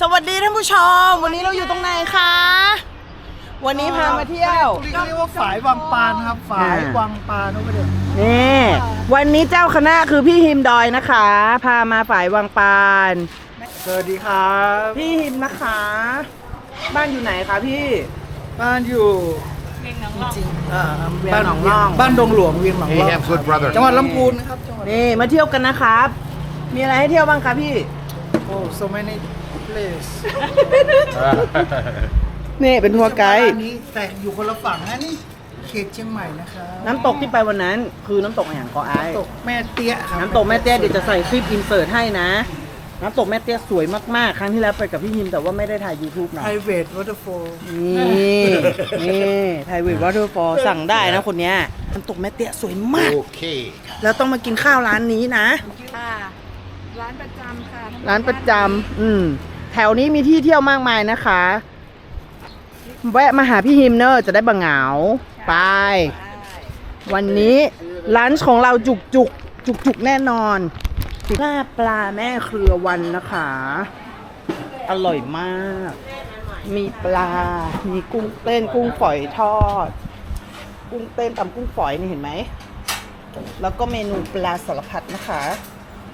สวัสดีท่านผู้ชม วันนี้เราอยู่ตรงไหนคะ วันนี้พามาเที่ยว ตรงนี้เขาเรียกว่าฝายวังปานครับฝายวังปานโอ้ประเด็นนี่วันนี้เจ้าคณะคือพี่ฮิมดอยนะคะ พามาฝ่ายวังปาน สวัสดีครับพี่ฮิมนะคะ บ้านอยู่ไหนคะพี่ บ้านอยู่เอ่อเวียงบ้านหนองร่อง บ้านดงหลวงเวียงหนอง Hey, ร่อง have good brothers. จังหวัดลำพูนนะครับจังหวัดนี่มาเที่ยวกันนะครับ มีอะไรให้เที่ยวบ้างคะพี่ โอ้ so many place นี่เป็นทัวร์ไกด์อันนี้แต่อยู่คนละฝั่งนะนี่เขตเชียงใหม่นะครับน้ำตกที่ไปวันนั้นคือน้ำตกอย่างเกาะไอายน้ำตกแม่เตี้ยครับน้ำตกแม่เตี้ยเดี๋ยวจะใส่คลิปอินเสิร์ตให้นะ น้ำตกแม่เตี้ยสวยมาก ๆ ครั้งที่แล้วไปกับพี่ฮิมแต่ว่าไม่ได้ถ่าย YouTube นะไพรเวทวอเตอร์โฟลนี่นี่ไทยวิววอเตอร์ฟอลสั่งได้นะคนเนี้ยน้ำตกแม่เตี้ยสวยมาก Okay. แล้วต้องมากินข้าวร้านนี้นะ ค่ะ ร้านประจำค่ะร้านประจำอืม แถวนี้มีที่เที่ยวมากมายนะคะ แวะมาหาพี่ฮิมเนอร์จะได้บังเหงา ไป วันนี้ร้านของเราจุกจุกจุกจุกๆแน่นอนลาบปลาแม่เครือวันนะคะ อร่อยมาก มีปลา มีกุ้งเต้นกุ้งฝอยทอด กุ้งเต้นตำกุ้งฝอยนี่เห็นไหม แล้วก็เมนูปลาสารพัดนะคะ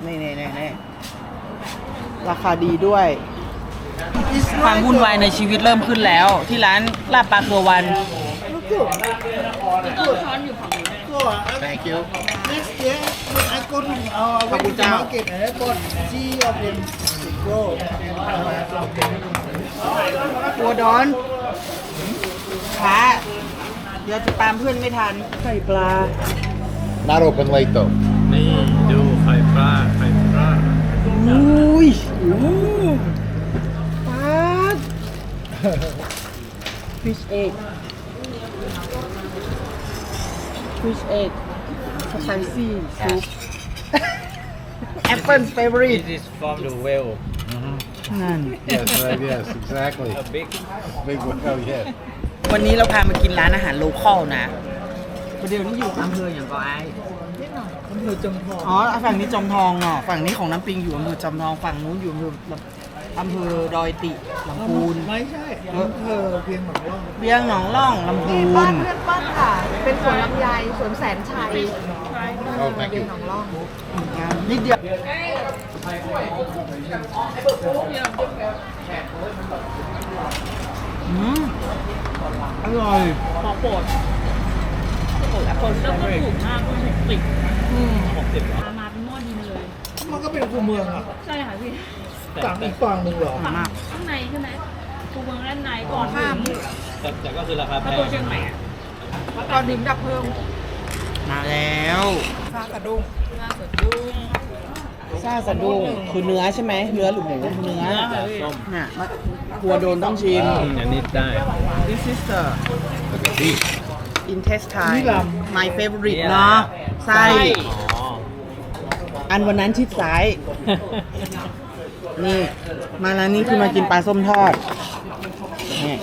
นี่นี่นี่นี่ราคาดีด้วย ความวุ่นวายในชีวิตเริ่มขึ้นแล้ว ที่ร้านลาบปลาเครือวัน Thank you. next year when I go to our ขอบคุณเจ้า market and I got see of them to grow ตัวดอนขาเดี๋ยวจะตามเพื่อนไม่ทันไข่ปลา Not open late though. นี่ดูไข่ปลาไข่ปลาอุ้ยปลา fish egg fish egg spicy soup apple favorite This is from the well นั่น Yes, right, yes, exactly. a big Big well, yes. วันนี้เราพามากินร้านอาหารโลคอลนะประเดี๋ยวนี้อยู่อำเภออย่างก็ไอายอำเภอจอมทอง อ๋อ ฝั่งนี้จอมทองเนาะฝั่งนี้ของน้ำปิงอยู่อำเภอจอมทอง ฝั่งนู้นอยู่อำเภอลำ อำเภอดอยติลำพูน ไม่ใช่อำเภอเพียงหนองร่องเบียงหนองล่องลำพูนี่บ้านน เพื่อนป้าค่ะ เป็นสวนลำไยสวนแสนชัย Oh, thank เรีย you. นหนองร่อง นิดเดียวอืมอร่อยของโปรดแล้วก็ถูกมากด้วยติดหกสิบมามาเป็นหม้อดินเลย มันก็เป็นคูเมืองอะ ใช่ค่ะพี่ ต่างอีกฝั่งหนึ่งเหรออร่อยมาก ข้างในใช่ไหมคูเมืองด้านในก่อนข้ามแต่แต่ก็คือราคาแพถ้างตัวเชียงใหม่อะก่อนถึงดับเพลิงมาแล้วฟ้ากระดุงล่าสุดดุ้งซาสะดุ้งคือเนื้อใช่ไหมเนื้อหรือหมูเนื้อเนื้อค่ะพี่น่ะมะครัวโดนต้องชิมอันนี้ได้ This is the Look at these. intestine นี่ล my favorite นี่อะไรเนาะอะไส้ อ๋อ อันวันนั้นชิดซ้าย นี่ มาร้านนี้คือมากินปลาส้มทอดนี่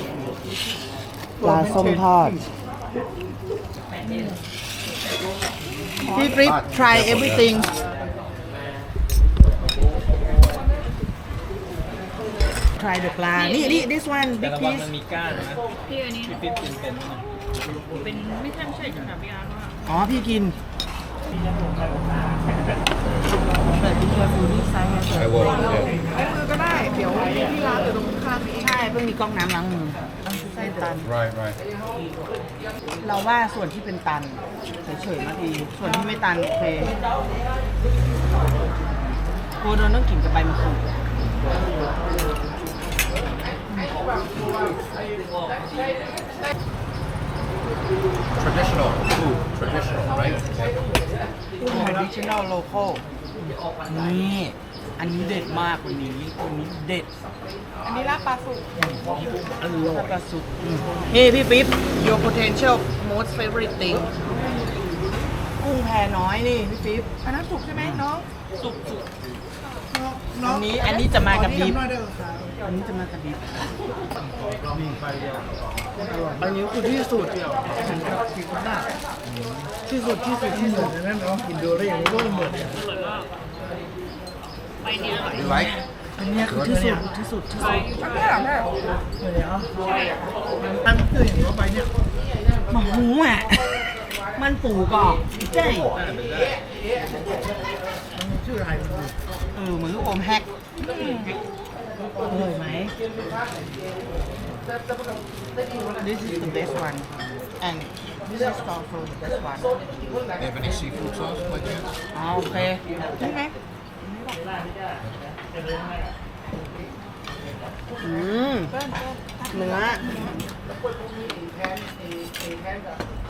ปลาส้มทอด พี่ฟริป try everything try the ปลา นี่นี่ this one แต่ big ระวัง piece มันมีก้านนะพี่อันนี้พี่ฟิตกินเป็นนะเป็นไม่ใช่ไม่ใช่ขนาดพี่อาร์ว่าอ๋อ พี่กิน I will. Yeah. ใช้มือก็ได้ เดี๋ยวที่ร้านอยู่ตรงข้างนี้ใช่เพิ่งมีก๊อกน้ำล้างมือไส้ตัน Right, right. เราว่าส่วนที่เป็นตันเฉยๆมาดี ส่วนที่ไม่ตันโอเคโคโดนต้องกินกับใบมะกรูด Traditional food. Traditional, right? traditional local นี่อันนี้เด็ดมากวันนี้วันนี้เด็ดอันนี้ลาบปลาสุกอร่อยกระสุดเฮ้พี่ปิ๊บ your potential most favorite thing กุ้งแพน้อยนี่พี่ปิ๊บอันนั้นสุกใช่ไหมน้องสุกสุกน้องอันนี้อันนี้จะมากับขอบีนี่ฟน้ำน้อยได้เหรอครับ อันนี้จะมากับบีฟอันนี้คือที่สุดที่สุดที่สุดที่ที่สุสุดดนั้นน้องกินดูได้อย่างนี้ก็เหมือนอร่อยมากไปเนี่ยอร่อย You like? อันเนี้ยคือที่สุดที่สุดที่สุดตั้งคืออย่างว่าไปเนี่ยหมาหูอะมันปูกอกเจ้ชื่ออะไรเออเหมือนลูกอมแฮก อร่อยไหม This is the best one and this is also the best one They have any seafood sauce by chance? อ๋อโอเคใช่ไหมอืมเนื้อ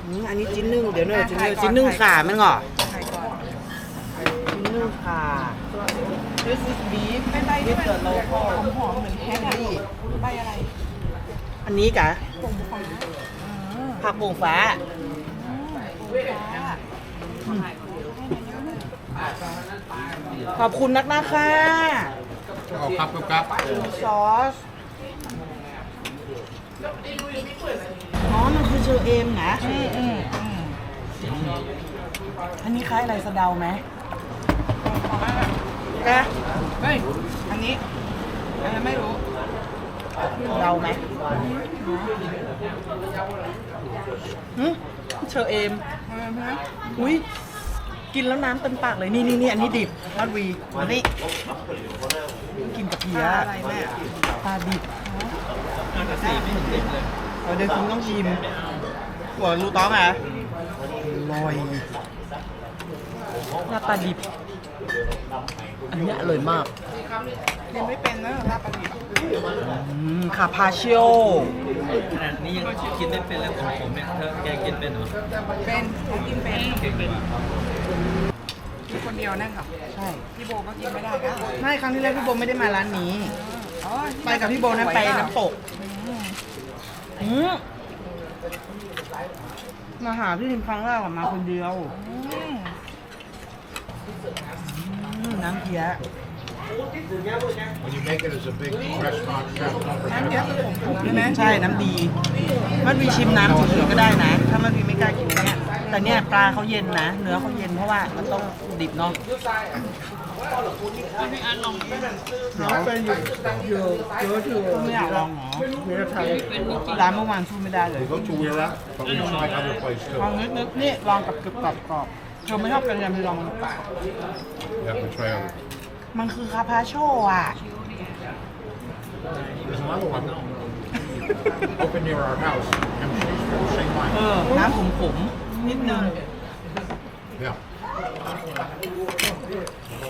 อืมอันนี้จิ้นนึ่งเดี๋ยวหน่อยจิ้นนึ่งจิ้นนึ่งขาแม่งเหรอจิ้นนึ่งขา This is beef เป็นใบที่มันหอมหอมๆเหมือนแฮกอะใบอะไรอันนี้กะผงฟ้าผักโป่งฟ้าขอบคุณนักนะคะ Oh, cup of cup. ซอสอ๋อ มันคือเชอเอมนะอืมอืมอันนี้คล้ายอะไรสะเดาไหม แกเฮ้ย อันนี้ อันนั้นไม่รู้เดาไหมหืมเชอเอม อุ้ยกินแล้วน้ำเต็มปากเลยนี่นี่นี่อันนี้ดิบนัดวีอันนี้กินกับเพียอะไรแม่ปลาดิบน่าจะสี่ไม่ถึงสิบเลยเราเดี๋ยวคุณต้องชิมหัวรูต้องอะอร่อยหน้าปลาดิบ อันเนี้ยอร่อยมากยังไม่เป็นนะลาบปลาดิบอืมคาพาชิโอขนาดนี้ยังกินไม่เป็นแล้วของผมเนี่ยเธอแกกินเป็นเหรอเป็นผมกินเป็นเก่งกว่ามีคนเดียวนั่นค่ะใช่พี่โบก็กินไม่ได้นะไม่ครั้งที่แล้วพี่โบไม่ได้มาร้านนี้อ๋อไปกับพี่โบนั้นไปน้ำตกอืมมาหาพี่ทิมครั้งแรกอะมาคนเดียว อืมอืมน้ำเพี้ย When you make it as a big restaurant chef, don't น้ำ forget เยอะคือ about ผมผมใช่ไหมใช่น้ำดี มันวีชิมน้ำเฉยๆก็ได้นะ ถ้ามันวีไม่กล้ากินเนี่ยแต่เนี่ยปลาเขาเย็นนะ เนื้อเขาเย็นเพราะว่ามันต้องดิบเนาะพี่อาร์ตลองเป็นอยู่อยู่เยอะอยู่ไม่อยากลองเหรอเมืองไทยเป็นจริงร้านเมื่อวานสู้ไม่ได้เลย We go to Wira, but we try other places ลอง too. นึกนึกๆนี่ลองกับกรึบกรอบกรอบ เธอไม่ชอบกันยำไปลองมัน You have to try other. มันคือคาพาโชอะ There's another one. Open near our house. M Street, Same เอ line. อน้ำขมขมๆนิดนึง Yeah.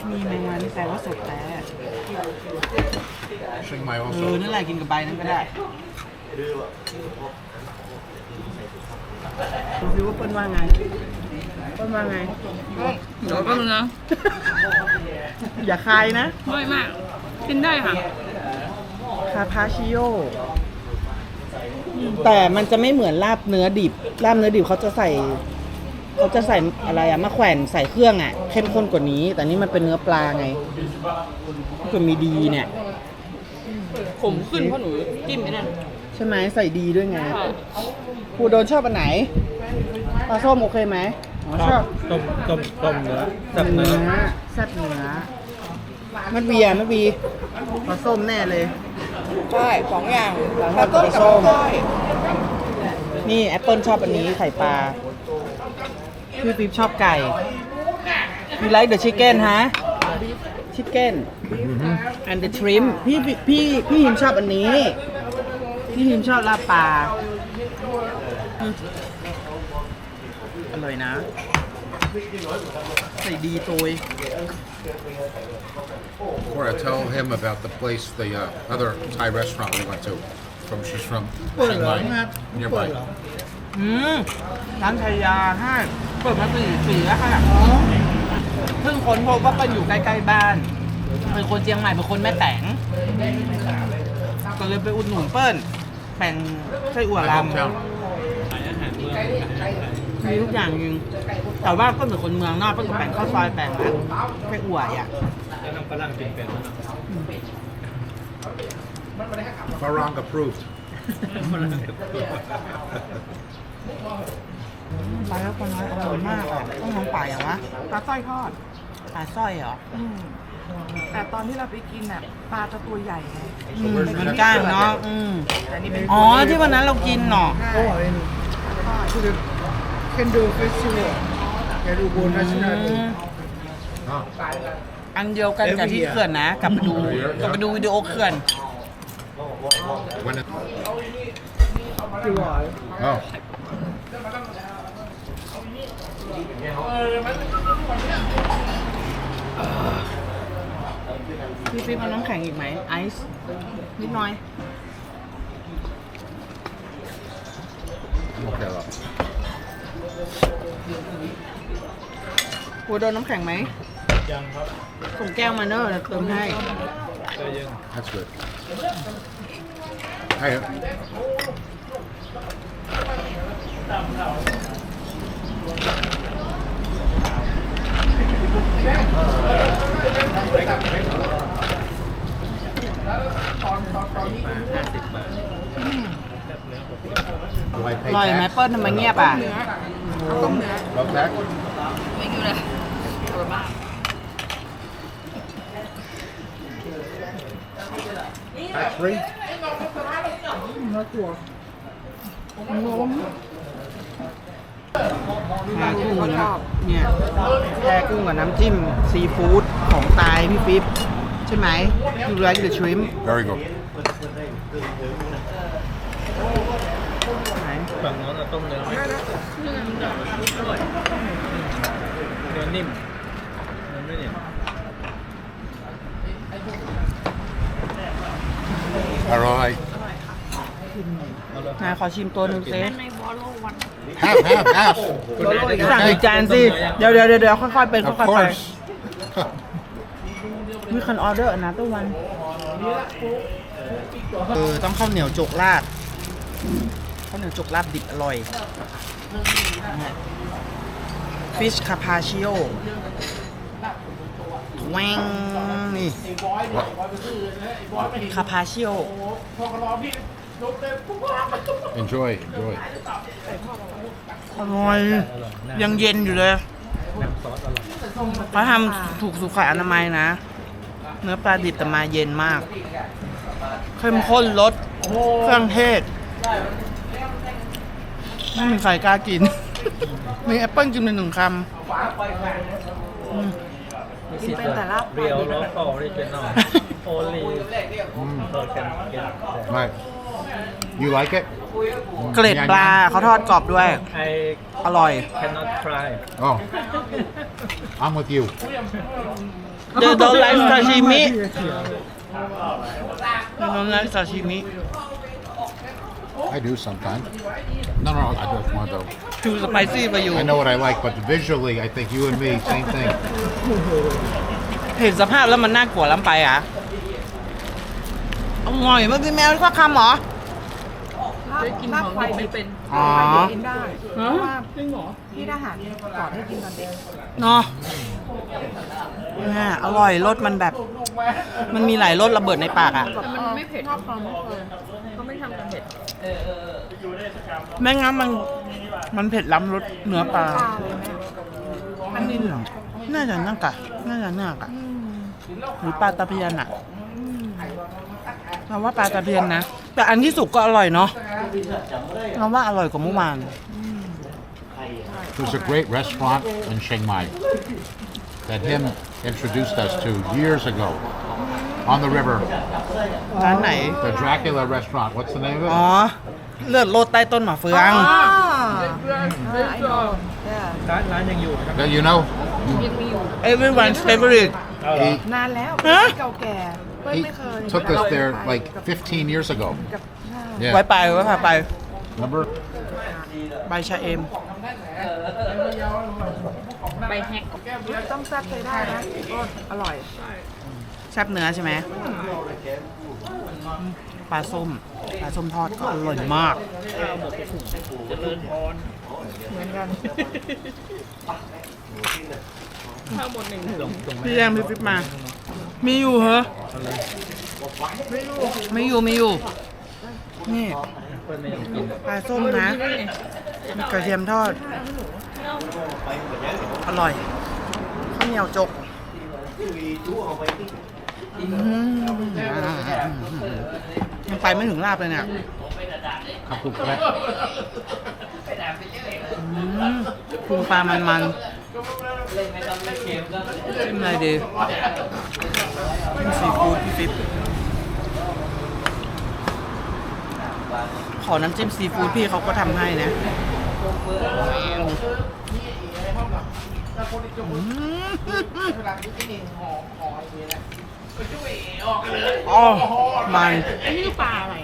มีแมงวันนี่แปลว่าสดแต่ Sing my เออ also. นั่นแหละกินกับใบนั้นก็ได้ดูสิว่าเปิ้ลว่าไง เปิ้ลว่าไง เดี๋ยวก็มึงนะอย่าคายนะน้อยมากกินได้ค่ะ คาพาชิโอแต่มันจะไม่เหมือนลาบเนื้อดิบลาบเนื้อดิบเขาจะใส่เขาจะใส่อะไรอะมะแขวนใส่เครื่องอะเข้มข้นกว่านี้ แต่นี่มันเป็นเนื้อปลาไงก็มีดีเนี่ยขมขึ้นเพราะหนูจิ้มไอ้นั่นใช่ไหมใส่ดีด้วยไงค่ะครูโดนชอบอันไหนปลาส้มโอเคไหม อ๋อชอบต้มต้มต้มเนื้อจับเนื้อแซ่บเนื้อมันเวียมันวีปลาส้มแน่เลยใช่สองอย่างปลาต้มกับปลาสร้อยนี่แอปเปิลชอบอันนี้ไข่ปลาพี่ปิ๊บชอบไก่ You like the chicken ฮะ chicken and the shrimp พี่พี่พี่พี่หิมชอบอันนี้ พี่หิมชอบลาบปลา อืมอร่อยนะ ใส่ดีโตย Cora, tell him about the place, the uh, other Thai restaurant we went to. From she's from เปิด Chiang เหรอ Mai, ครับเปิด nearby. เหรอ อืม ร้านชายาให้เปิดมาสี่ปีแล้วค่ะเพิ่งค้นพบว่าเป็นอยู่ใกล้ๆบ้าน เป็นคนเชียงใหม่เป็นคนแม่แตงก็เลยไปอุดหนุนเปิ้ลแป่งไส้อั่ว My ล hometown. มีทุกอย่างจริงแต่ว่าเปิ้ลเป็นคนเมืองนอกเปิ้ลก็แป่งข้าวซอยแป่งร้านไส้อั่วอะแล้วน้ำฝรั่งกินเป็นไหม Farang approved. ปลาแล้วคนน้อยอร่อยมากอะต้องลองปลาอย่างวะปลาสร้อยทอดปลาสร้อยเหรออืมแต่ตอนที่เราไปกินอะปลาจะตัวใหญ่ไงอืมมันก้างเนาะอืมแต่นี่เป็นอ๋อที่วันนั้นเรากินเนาะ Oh, in to the Kendo Festival at Ubon National อืม Oh. อันเดียวกันกับที่เขื่อนนะ กลับไปดูกลับไปดูวิดีโอเขื่อน When it, July. oh. พี่ฟิปเอาน้ำแข็ หัวโดนน้ำแข็งไหมยังครับส่งแก้วมาเนอะเดี๋ยวเติมให้เจอยัง That's good. Hey, อร่อยไหมเปิ้ลทำไมเงียบอะ Love that? ไม่อยู่เลย That's free? แพรกุ้งกับน้ำเนี่ยแพรกุ้งกับน้ำจิ้มซีฟู้ดของตายพี่ฟิปใช่ไหม You like the shrimp Very good. ไหนฝั่งโน้นอะต้มเนื้อ ไหมเนื้อนิ่มเนื้อไม่นิ่ม All right. นายขอชิมตัวหนึ่งเซในวอลโลวัน Half, half, half. สั่งอีกจานสิ เดี๋ยวเดี๋ยวเดี๋ยวค่อยๆเป็น Of ค่อยๆไป course. We can order another one เออต้องข้าวเหนียวจกลาดข้าวเหนียวจกลาดดิบอร่อย Fish Carpaccio แวงนี่ Carpaccio Enjoy, enjoy. อร่อยยังเย็นอยู่เลยน้ำซอสอร่อยเขาทำถูกสุขอนามัยนะ เนื้อปลาดิบแต่มาเย็นมาก เข้มข้นรสเครื่องเทศ ไม่มีใครกล้ากิน มีแอปเปิ้ลกินไปหนึ่งคำอืม กินเป็นแต่ลาบเรียวแล้วก็ออริจินอลโอลีเออกันกัน Right. You like it? เกล็ดปลาเขาทอดกรอบด้วยไออร่อย cannot try Oh. I'm with you. They don't like sashimi They don't like sashimi I do sometimes. No, no, I don't want though. too spicy for you I know what I like, but visually, I think you and me, same thing. เห็นสภาพแล้วมันน่ากลัวล้ำไปอะอร่อยเมื่อกี้แมวสักคำเหรอกินของดิบไม่เป็นอ๋อ กินได้เพราะว่าที่ทหารสอนให้กินตอนเด็กเนาะเนี่ยอร่อยรสมันแบบ มันมีหลายรสระเบิดในปากอะ แต่มันไม่เผ็ดชอบความไม่เผ็ด เผ็ดแม่งั้นมันมันเผ็ดล้ำรสเนื้อปลาปลาเลยแม่อันนี้เหรอน่าจะน่ากะน่าจะน่ากะหรือปลาตะเพียนอะเราว่าปลาตะเพียนนะ แต่อันที่สุกก็อร่อยเนาะเราว่าอร่อยกว่าเมื่อวาน There's a great restaurant in Chiang Mai that him introduced us to years ago on the river. ร้านไหน The Dracula restaurant. What's the name of อ๋อ it? เลือดโลดใต้ต้นหมะเฟืองอ๋อเออไอ้โน่เนี่ยร้านร้านยังอยู่นะครับ That you know? everyone's favorite เอาเหรอ He, นานแล้วฮะ เก่าแก่เปิ้ล he ไม่เคย took us there like 15 years ago. ไว้ Yeah. ไปไว้พาไป Remember? ใบชะเอมใบแฮก ต้องแซ่บใช้ได้นะก็อร่อย แซ่บเนื้อใช่ไหมปลาส้มปลาส้มทอดก็อร่อยมากเจริญพรเหมือนกันข้าวหมดหนึ่งส่งส่งพี่แดงพี่ฟิปมา มีอยู่เหรอไม่อยู่ไม่อยู่ นี่เพื่อนไม่อยากกินปลาส้มนะมีกระเทียมทอด อร่อยข้าวเหนียวจกอืม ยังไปไม่ถึงลาบเลยเนี่ยครับคุณครับปรุงปลามันมันจิ้มอะไรดีจิ้มซีฟู้ดพี่ฟิปขอน้ำจิ้มซีฟู้ดพี่เขาก็ทำให้นะอืม อ๋อมันอันนี้คือปลาอะไร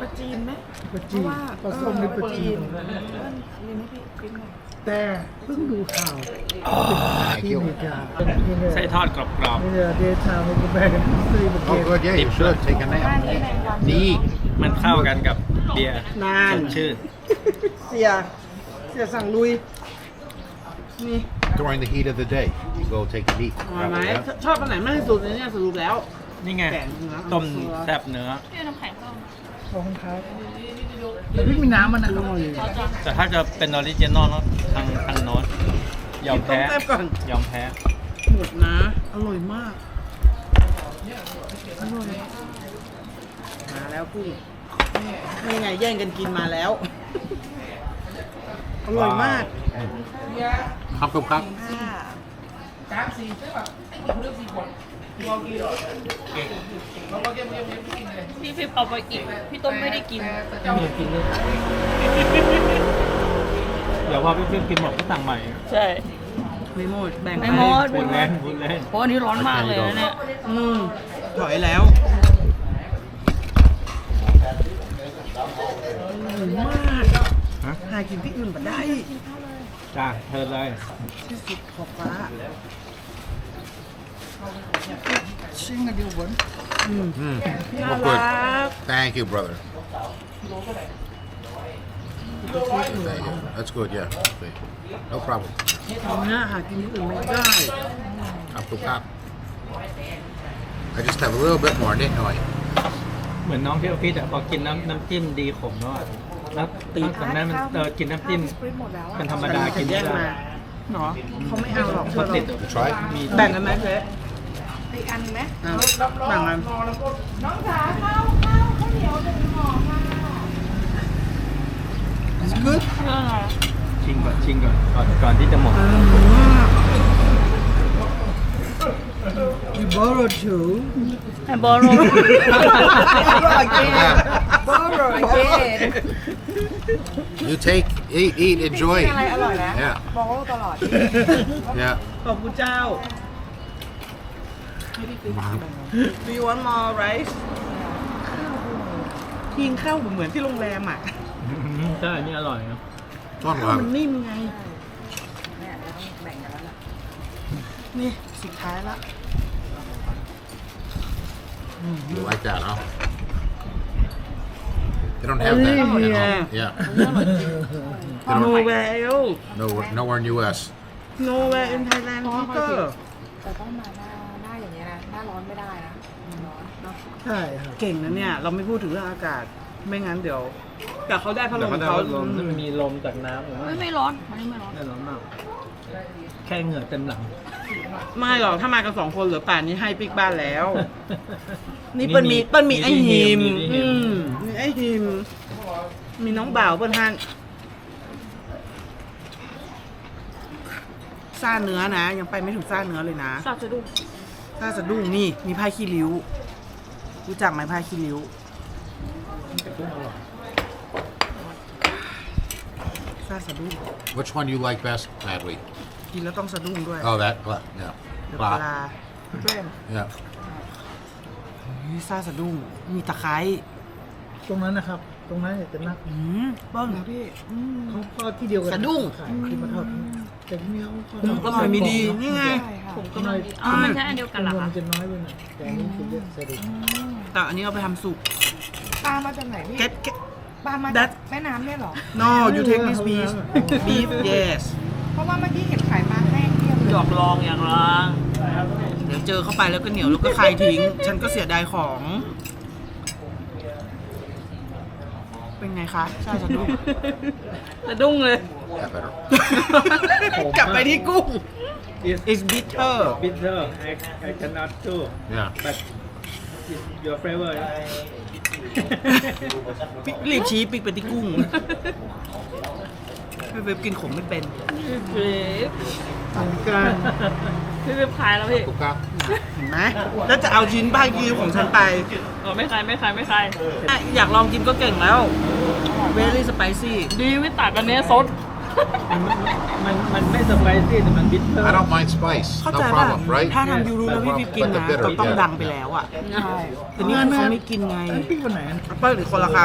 ปลาจีนไหมปลาจีนปลาส้มหรือปลาจีนแต่เพิ่งดูข่าวที่อเมริกาไส้ทอดกรอบนี่เนี่ยเดทามก็แบ่งกันซื้อมา Oh, เก็บ good. Yeah, you should take a nap. Neat. ๆมันเข้ากันกับเบียร์นานสดชื่นเสียเสียสั่งลุย นี่ During the heat of the day, you go take a eat. มาไหม Probably, yeah. ชอบอันไหนมากที่สุดในเนี่ยสรุปแล้วนี่ไงแกงเนื้อต้มแซ่บเนื้อ พี่น้ำแข็งเข้าขอบคุณครับแต่พี่มีน้ำมันนะครับเขาจะแต่ถ้าจะเป็นออริจินอลแล้วทางทางโน้ตยอมต้มแพ้ แซ่บก่อนยอมแพ้ หมดนะ อร่อยมากอร่อยมาแล้วกุ้งนี่ไงแย่งกันกินมาแล้วอ ร่อยมากครับคุณครับพี่ฟิปเอาไปอีกพี่ต้นไม่ได้กินเดี๋ยวพอพี่ฟิล์มกินหมดก็สั่งใหม่ใช่ไม่หมดแบ่งไม่ไปหมดพูดเล่นพูดเล่นเพราะอันนี้ร้อนมากเลยนะเนี่ยอืมถอยแล้ว อร่อยมาก หากินที่อื่นมาได้จ้าเธอเลยที่สุดขอบฟ้าชิงกันเดียวบน Mm. น่า Well, รั good. ก Thank you, brother. Thank you. That's good, yeah. Okay. No problem. เนื้อหากินที่อื่นไม่ได้ Up to top. I just have a little bit more, didn't I? เหมือนน้องที่ออฟฟิศอะพอกินน้ำน้ำจิ้มดีขมแล้วอะ แล้วตีจากนั้นมันเออกินน้ำจิ้มปริ้นหมดแล้วเป็นธรรมดากินแยไม่กได้มาเนาะเขาไม่เอาหรอกคเชื่อนเราติด You try? มีแบ่งกันไหมเจ๊อีกอันไหมอะแบ่งกันน้องจ๋าข้าวข้าวข้าวเหนียวหนึ่งห่อค่ะ It's good เรื่องอะไรชิงก่อนชิงก่อนก่อนก่อนที่จะหมด You borrow two ไอ้บอลโ You take, eat, eat, enjoy. อะไรอร่อยนะ Yeah. โบโรตลอด Yeah. ขอบคุณเจ้า Do you want more rice กินข้าวเหมือนที่โรงแรมอะใช่อันนี่อร่อยนะ Don't ข้าวมัน love it. นิ่มไง เนี่ยเราต้องแบ่งกันแล้วล่ะนี่สุดท้ายละ You like that, huh? They don't have that. Oh, at yeah. home. Yeah. They don't, nowhere else nowhere, nowhere in U.S. nowhere in Thailand Peter แต่ต้องมาหน้าหน้าอย่างเงี้ยนะหน้าร้อนไม่ได้นะร้อนเนาะใช่ครับ เก่งนะเนี่ย เราไม่พูดถึงเรื่องอากาศ ไม่งั้นเดี๋ยว แต่เขาได้พัดลแต่มก็ได้เขาลมมันมีลมจากน้ำหรือว่าไม่ไม่ร้อนอันนี้ไม่ร้อน ไม่ร้อนมาก แค่เหงื่อเต็มหลัง ไม่หรอก ถ้ามากันสองคนเหลือป่านนี้ให้ปิ๊กบ้านแล้ว นี่เปิ้ลมีเปิ้ลมีไอหิมที่อืหิมมมีไอหิม มีน้องบ่าวเปิ้ลฮันซ่าเนื้อนะ ยังไปไม่ถึงซ่าเนื้อเลยนะซาจะดูซ่าสะดุ้งนี่ มีผ้าขี้ริ้ว รู้จักไหมผ้าขี้ริ้ว ซ่าสะดุ้ง Which one do you like best, Natalie? กินแล้วต้องสะดุ้งด้วย Oh, that. Pla- Yeah. เดี๋ยวปลา Pla- เ Yeah. ฮ้ยซ่าสะดุ้งมีตะไคร้ตรงนั้นนะครับ ตรงนั้นเนี่ยจะนักอืมเบิ้งนะพี่อืม เขาก็ที่เดียวกันสะดุ้ง ขายที่มาทอดแต่ที่นี่เขาอร่อยมีดีนี่ไง ใช่ค่ะผมกำลังดีอ๋อมันใช่อันเดียวกันเหรอมัคะนจะน้อยไปหน่อยแต่อันนี้คือเรียกสะดุ้งแต่อันนี้เอาไปทำสุกปลามาจากไหนพี่ get get ปลามาดัจากดแม่น้ำเนี่ยเหรอ no you take this beef beef yes เพราะว่าเมื่อกี้เห็นขายปลาแห้งเทียบเลหยยอกลองอย่างละ เดี๋ยวเจอเข้าไปแล้วก็เหนียวแล้วก็คายทิ้ง ฉันก็เสียดายของ เป็นไงคะใช่สะดุ้งสะดุ้งเลย Yeah, better. กลับไปที่กุ้ง It's it's bitter bitter I I cannot do Yeah. but it's your flavor ปิกรีบชี้ปิกไปที่กุ้งพี่เว็บกินขมไม่เป็นพี่ เว็บกันพี่เว็บขายแล้วพี่ Kuka? เห็นไหมแล้วจะเอาชิ้นผ้ายีของฉันไปอ๋อไม่ขายไม่ขายไม่ขายอยากลองกินก็เก่งแล้ว very spicy ดีไม่ตักกันเนี้ยซดมันมันไม่สไปซี่แต่มัน bitter I don't mind spice. เข้า No ใจป่ะ problem, right? ถ้าทำยูทูบแล้วพี่พิมกิน But the นะ bitter, ก็ต้อง yeah. ดังไปแล้วอะแต่นี่คือเขาไม่กินไงปิ้งวันไหนเปิ้ลหรือคนละค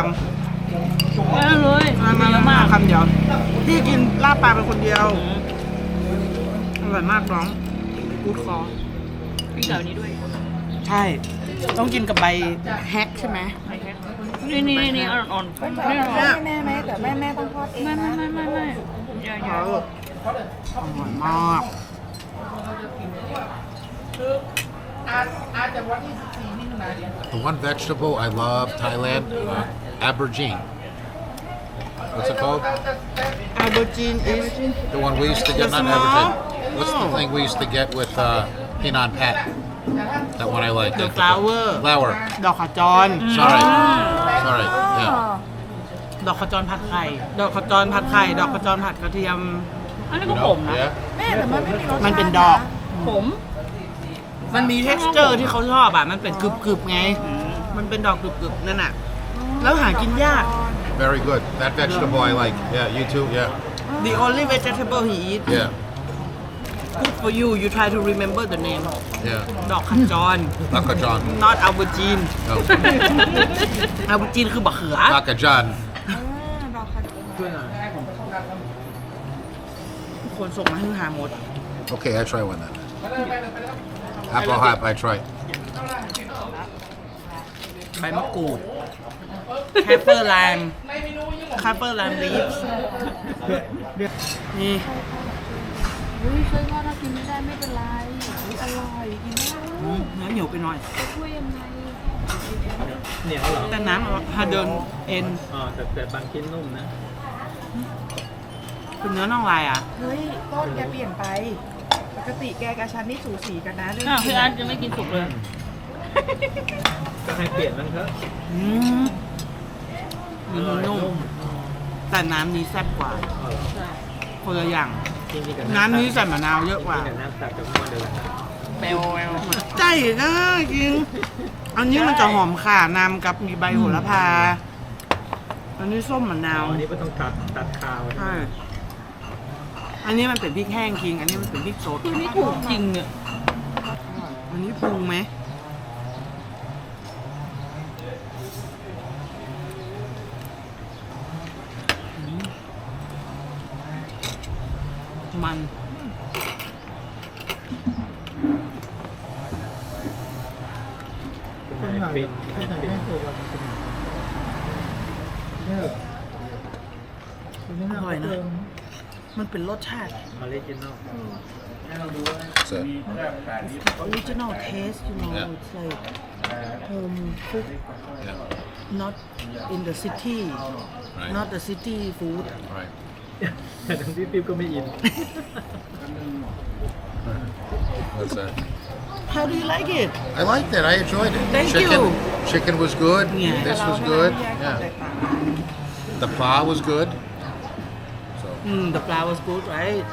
ไม่เลยำมามามามาคำเดียวพี่กินลาบปลาเป็นคนเดียวอ ร่อยมากน้องกูดคอพี่เก่านี้ด้วยใช่ ต้องกินกับใบแฮกใช่ไหมนี่นี่นี่นี่อ่อนๆนี่อ่อนเนี่ยแม่ไหมแต่แม่แม่ต้องทอดเองไม่ไม่นะไม่ไม่ไม่อย่าอย่าอร่อยมาก The one vegetable I love, Thailand, uh, aubergine. What's it called? อาเบอร์จีน is The one we used to get, The not small? aubergine. What's the Oh. thing we used to get with uh, Pinon Pat? That one I like. the flower Flower. ดอกขจร Sorry. Sorry. อ๋อ Yeah. ดอกขจรผัดไข่ ดอกขจรผัดไข่ ดอกขจรผัดกระเทียม อันนี้ You ก็ผม know? นะ Yeah. แม่แต่มันไม่มีรสชาติมันเป็นดอก ผม มันมี texture ที่เขาชอบอะ มันเป็นกรึบๆไง มันเป็นดอกกรึบๆนั่นอะ แล้วหากินยาก Very good. That vegetable I like. Yeah, you too. Yeah. the only vegetable he eat Yeah. Good for you you try to remember the name Yeah. ดอกขจร Lakajan. not aubergine No. aubergine คือบักเขือ Lakajan. อ่าดอกขจรทุกคนส่งมาให้หาหมด Okay, I try one then. Apple hop, I try. ใบมะกรูด แคปเปอร์ไลม์แคปเปอร์ไลม์ลีฟนี่ อุ้ยช่วยว่าถ้ากินไม่ได้ ไม่เป็นไรอุ๊ยอร่อยกินได้อืมเนื้อเหนียวไปหน่อย ช่วยยังไงเหนียวเหรอแต่น้ำฮาเดินเอ็นอ๋อแต่แต่บางชิ้นนุ่มนะ เป็นเนื้อน่องลายอะเฮ้ยต้นแกเปลี่ยนไป ปกติแกกับฉันนี่สูสีกันนะเรื่องอะกิพี่นอาร์ตจะไม่กินสุกเลย ก็ให้เปลี่ยนมันเถอะอืมเนื้อนุ่มแต่น้ำนี้แซ่บกว่า อ๋อเหรอคนละอย่างกิ นกับน้ำนี้ใส่มะนาวเยอะกว่ากินกับน้ำตัดกับหม้อเดียวกันนะแปลวแปลวใจนะจริง อันนี้มันจะหอมข่านำกับมีใบโหระพา อันนี้ส้มมะนาวอ๋ออันนี้ก็ต้องตัดตัดคาวใช่อันนี้มันเป็นพริกแห้งคิง อันนี้มันเป็นพริกสดคือนี่ถูกจริงเนี่ยอันนี้ปรุงไหม มันคนหาปิดคนหาแม่ตัววันเนี่ยอร่อยนะ มันเป็นรสชาติออริจินอล That's it. original taste you know Yeah. it's like home cook Yeah. not in the city Right. not the city food Right. แต่ทั้งที่ปิ๊บก็ไม่อิน What's that? how do you like it I liked it. I enjoyed it. Thank chicken, you. Chicken was good. Yeah. This was good. Yeah. The pie was good. So mm, the flour was good right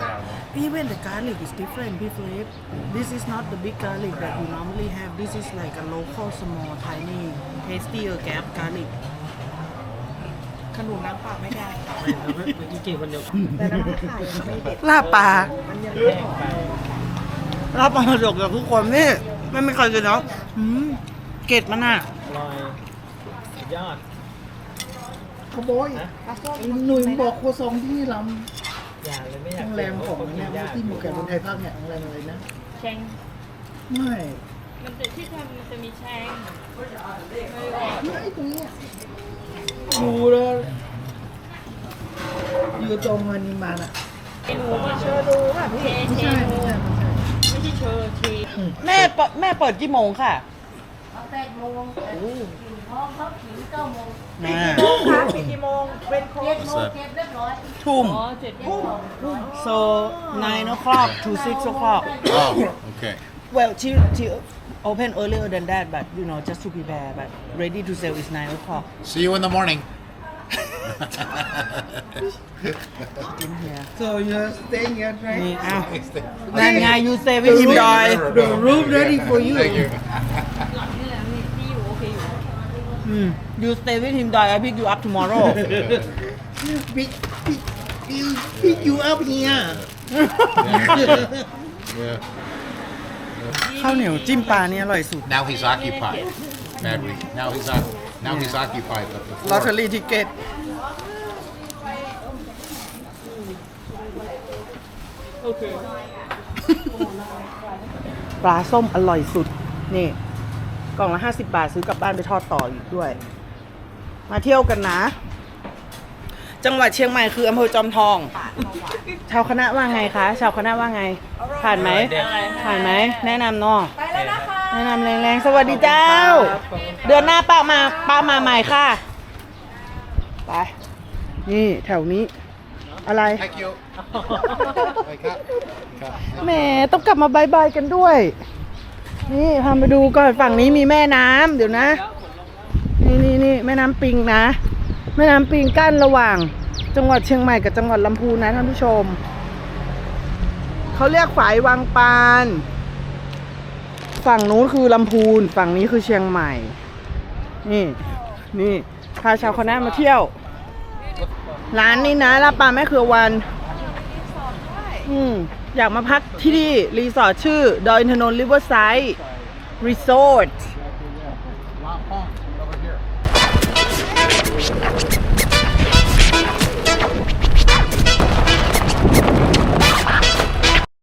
even the garlic is different Beef Philip this is not the big garlic that you normally have this is like a local small tiny tastier gap garlic ขนุนน้ำปลาไม่ได้ไม่เราไม่เมื่อกี้กินคนเดียวแต่น้ำข่ยังไม่เด็ดลาบปลามันยังไม่หอมลาบปลาจกกับทุกคนนี่ไม่ม่เคยกินเนาะอืมเกล็ดมันอะอร่อยสุดยอดขโมยหนุ่ยบอกครัวซองที่ลอย่าเลยไม่อำยากโรงแรมของเนี่ยที่หมู่แก่คนไทยภาคเนี่ยโรงแรมอะไรนะแชงไม่มันจะที่ทำมันจะมีแชงไม่ตรงเนี้ ยดูแล้วอยู่ตรงอันนี้มาน่ะเมนูว่าเชอดูค่ะพี่เชไม่เชใช่นูไม่ใช่ไม่ใช่ไม่ใช่เชอเชแม่เปิดแม่เปิดกี่โมงค่ะแปดโมงโอ้นะปิดกี่โมงเป็นโค้ด What's that? ทุ่มอ๋อเจ็ดโมง so nine o'clock to six o'clock Oh, okay. Well, she, she opened earlier than that, but you know, just to prepare. But ready to sell is nine o'clock. See you in the morning. yeah. So you're staying here, right? Yeah. Nan Nga, you stay with him, Joy. The room ready for you. Thank you. Mm. You stay with him, Joy. I pick you up tomorrow. pick, pick, pick, pick you up here. Yeah. yeah. ข้าวเหนียวจิ้มปลานี่อร่อยสุด Now he's occupied. Madly. Now he's oc- now he's occupied. But before, ลอตเตอรี่ทิเก็ตโอเคปลาส้มอร่อยสุด นี่ กล่องละ 50 บาทซื้อกลับบ้านไปทอดต่ออีกด้วย มาเที่ยวกันนะ จังหวัดเชียงใหม่คืออำเภอจอมทอง ชาวคณะว่าไงคะ ชาวคณะว่าไง ผ่านไหม ผ่านไหม แนะนำเนาะไปแล้วนะคะแนะนำแรงๆ สวัสดีเจ้า เดือนหน้าป้ามาป้ามาใหม่ค่ะ ไป นี่แถวนี้ อะไร thank you. Like that. Cut. แหมต้องกลับมาบายบายกันด้วย นี่พามาดูก่อนฝั่งนี้มีแม่น้ำเดี๋ยวนะ นี่นี่นี่แม่น้ำปิงนะ แม่น้ำปิงกั้นระหว่าง จังหวัดเชียงใหม่กับจังหวัดลำพูนนะท่านผู้ชม เขาเรียกฝายวังปาน ฝั่งนู้นคือลำพูน ฝั่งนี้คือเชียงใหม่ นี่นี่พาชาวคณะมาเที่ยว ร้านนี้นะลาบปลาแม่เครือวัน อืมอยากมาพักที่นี่รีสอร์ทชื่อ ดอยนทนนท์ริเวอร์ไซด์รีสอร์ท Thank you.